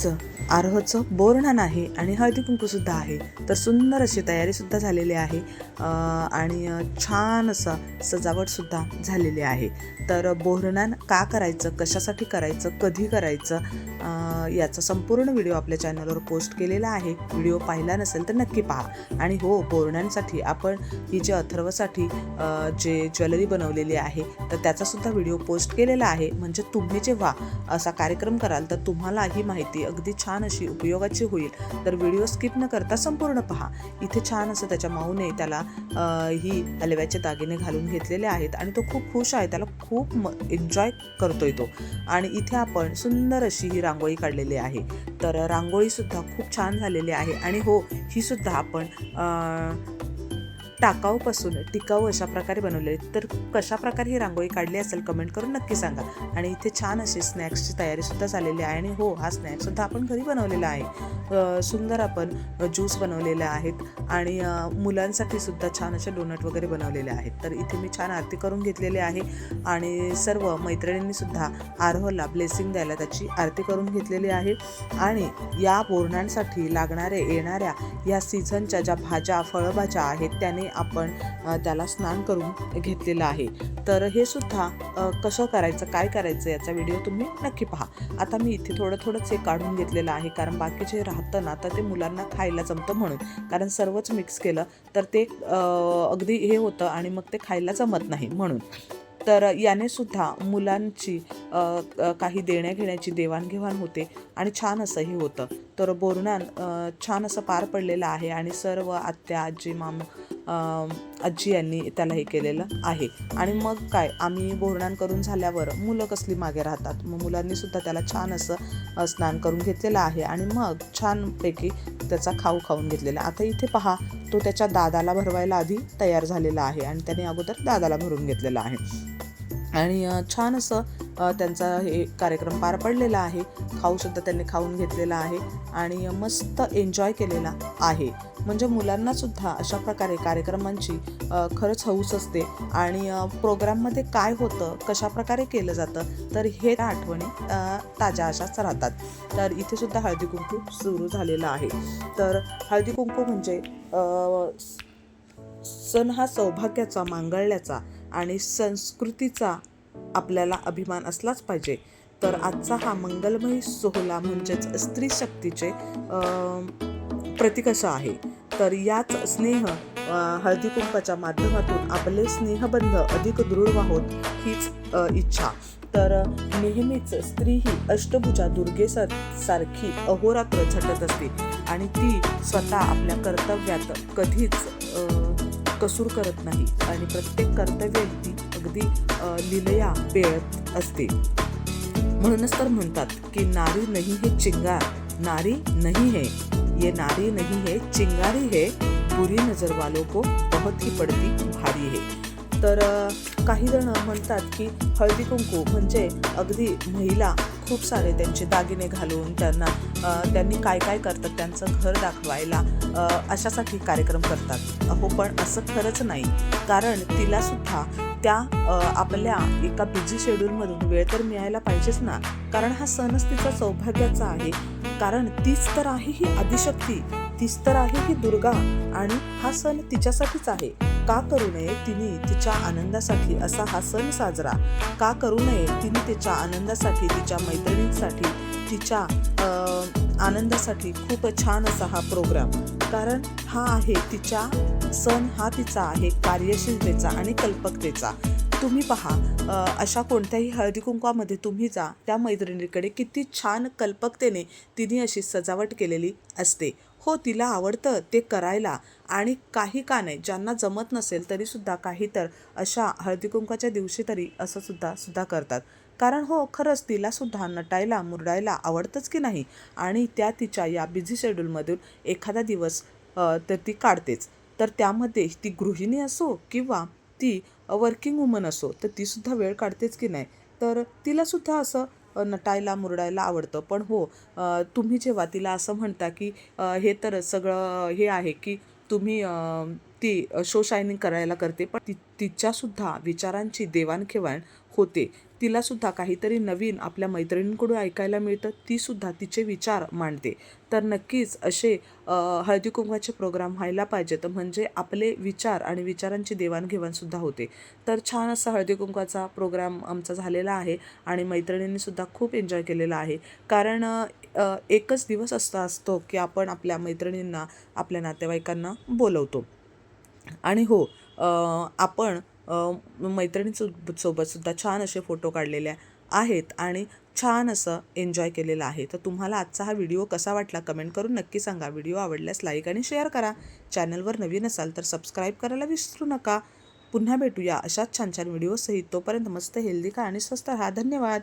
आज आरोहचं बोरणान आहे आणि हळदी कुंकूसुद्धा आहे. तर सुंदर अशी तयारीसुद्धा झालेली आहे. आणि छान असं सजावटसुद्धा झालेली आहे. तर बोरणान का करायचं कशासाठी करायचं कधी करायचं याचा संपूर्ण व्हिडिओ आपल्या चॅनलवर पोस्ट केलेला आहे. व्हिडिओ पाहिला नसेल तर नक्की पहा. आणि हो बोरण्यांसाठी आपण ही जे अथर्वसाठी जे ज्वेलरी बनवलेली आहे तर त्याचासुद्धा व्हिडिओ पोस्ट केलेला आहे. म्हणजे तुम्ही जेव्हा असा कार्यक्रम कराल तर तुम्हाला ही माहिती अगदी छान अशी उपयोगाची होईल. तर व्हिडिओ स्किप न करता संपूर्ण पहा. इथे छान असं त्याच्या माऊने त्याला ही हलव्याचे दागिने घालून घेतलेले आहेत आणि तो खूप खुश आहे. त्याला खूप एन्जॉय करतोय तो. आणि इथे आपण सुंदर अशी ही रांगोळी काढलेली आहे. तर रांगोळीसुद्धा खूप छान झालेली आहे. आणि हो ही सुद्धा आपण टाकाऊपासून टिकाऊ अशा प्रकारे बनवले तर कशा प्रकारे ही रांगोळी काढली असेल कमेंट करून नक्की सांगा. आणि इथे छान अशी स्नॅक्सची तयारीसुद्धा झालेली आहे. आणि हो हा स्नॅक्ससुद्धा आपण घरी बनवलेला आहे. सुंदर आपण ज्यूस बनवलेले आहेत. आणि मुलांसाठी सुद्धा छान असे डोनट वगैरे बनवलेले आहेत. तर इथे मी छान आरती करून घेतलेली आहे. आणि सर्व मैत्रिणींनी सुद्धा आरोहला ब्लेसिंग द्यायला त्याची आरती करून घेतलेली आहे. आणि या बोरणांसाठी लागणारे येणाऱ्या या सीझनच्या ज्या भाज्या फळभाज्या आहेत त्याने आपण त्याला स्नान करून घेतलेलं आहे. तर हे सुद्धा कसं करायचं काय करायचं याचा व्हिडिओ तुम्ही नक्की पहा. आता मी इथे थोडं थोडंच हे काढून घेतलेलं आहे कारण बाकीचे राहतं ना तर ते मुलांना खायला जमतं म्हणून. कारण सर्वच मिक्स केलं तर ते अगदी हे होतं आणि मग ते खायला जमत नाही म्हणून. तर याने सुद्धा मुलांची काही देण्याघेण्याची देवाणघेवाण होते आणि छान असंही होतं. तर बोरणान छान असं पार पडलेलं आहे आणि सर्व आत्या आजी माम आजी यांनी त्याला हे केलेलं आहे. आणि मग काय आम्ही बोरणान करून झाल्यावर मुलं कसली मागे राहतात? मग मुलांनी सुद्धा त्याला छान असं स्नान करून घेतलेलं आहे आणि मग छानपैकी त्याचा खाऊ खाऊन घेतलेला. आता इथे पहा तो त्याच्या दादाला भरवायला आधी तयार झालेला आहे आणि त्याने अगोदर दादाला भरून घेतलेला आहे. आणि छान असं त्यांचा हे कार्यक्रम पार पडलेला आहे. खाऊसुद्धा त्यांनी खाऊन घेतलेला आहे आणि मस्त एन्जॉय केलेला आहे. म्हणजे मुलांनासुद्धा अशा प्रकारे कार्यक्रमांची खरंच हौस असते आणि प्रोग्राममध्ये काय होतं कशा प्रकारे केलं जातं तर हे त्या आठवणी ताज्या अशाच राहतात. तर इथेसुद्धा हळदी कुंकू सुरू झालेलं आहे. तर हळदी कुंकू म्हणजे सण हा सौभाग्याचा मांगळल्याचा आणि संस्कृतीचा आपल्याला अभिमान असलाच पाहिजे. तर आजचा हा मंगलमयी सोहळा म्हणजेच स्त्री शक्तीचे प्रतीक असं आहे. तर याच स्नेह हळदी कुंपाच्या माध्यमातून आपले स्नेहबंध अधिक दृढ व्हावत हीच इच्छा. तर नेहमीच स्त्री ही अष्टभुजा दुर्गेसा सारखी अहोरात्र झटत असते आणि ती स्वतः आपल्या कर्तव्यात कधीच कसूर करत नाही आणि प्रत्येक कर्तव्य ती अगदी लिलया पेळत असते. म्हणूनच तर म्हणतात की नारी नाही हे चिंगार नारी नहीं है ये नारी नहीं है चिंगारी है बुरी नजर वालों को बहुत ही पडती भारी है. तर काही जण म्हणतात की हळदी कुंकू म्हणजे अगदी महिला खूप सारे त्यांचे दागिने घालून त्यांना त्यांनी काय काय करतात त्यांचं घर दाखवायला अशासाठी कार्यक्रम करतात. अहो पण असं खरंच नाही. कारण तिला सुद्धा त्या आपल्या एका बिझी शेड्यूलमधून वेळ तर मिळायला पाहिजेच ना. कारण हा सणच तिचा सौभाग्याचा आहे. कारण तीच तर आहे ही आदिशक्ती तीच तर आहे ही दुर्गा आणि हा सण तिच्यासाठीच आहे. का करू नये तिने तिच्या आनंदासाठी असा हा सण साजरा. का करू नये तिने तिच्या आनंदासाठी तिच्या मैत्रिणींसाठी तिच्या आनंदासाठी खूप छान असा हा प्रोग्राम कारण हा आहे तिच्या सण हा तिचा आहे कार्यशीलतेचा आणि कल्पकतेचा. तुम्ही पहा अशा कोणत्याही हळदी कुंकवामध्ये तुम्ही जा त्या मैत्रिणीकडे किती छान कल्पकतेने तिने अशी सजावट केलेली असते. हो तिला आवडतं ते करायला. आणि काही का नाही ज्यांना जमत नसेल तरीसुद्धा काही तर अशा हळदीकुंकाच्या दिवशी तरी असं सुद्धा सुद्धा करतात. कारण हो खरंच तिला सुद्धा नटायला मुरडायला आवडतंच की नाही? आणि त्या तिच्या या बिझी शेड्यूलमधून एखादा दिवस तर ती काढतेच. तर त्यामध्ये ती गृहिणी असो किंवा ती वर्किंग वुमन असो तर तीसुद्धा वेळ काढतेच की नाही? तर तिलासुद्धा असं नटायला मुरडायला आवडतं. पण हो तुम्ही जेव्हा तिला असं म्हणता की हे तर सगळं हे आहे की तुम्ही ती शो शायनिंग करायला करते. पण ती तिच्यासुद्धा विचारांची देवाणघेवाण होते. तिलासुद्धा काहीतरी नवीन आपल्या मैत्रिणींकडून ऐकायला मिळतं. तीसुद्धा तिचे विचार मांडते. तर नक्कीच असे हळदी कुंकवाचे प्रोग्राम व्हायला पाहिजेत म्हणजे आपले विचार आणि विचारांची देवाणघेवाणसुद्धा होते. तर छान असा हळदी कुंकवाचा प्रोग्राम आमचा झालेला आहे आणि मैत्रिणींनीसुद्धा खूप एन्जॉय केलेला आहे. कारण एकच दिवस असा असतो की आपण आपल्या मैत्रिणींना आपल्या नातेवाईकांना बोलवतो. आणि हो आपण अ, सोबतसुद्धा छान असे फोटो काढलेले आहेत आणि छान असं एन्जॉय केलेलं आहे. तर तुम्हाला आजचा हा व्हिडिओ कसा वाटला कमेंट करून नक्की सांगा. व्हिडिओ आवडल्यास लाईक आणि शेअर करा. चॅनलवर नवीन असाल तर सबस्क्राईब करायला विसरू नका. पुन्हा भेटूया अशाच छान छान व्हिडिओसहित. तोपर्यंत मस्त हेल्दी का आणि स्वस्त राहा. धन्यवाद.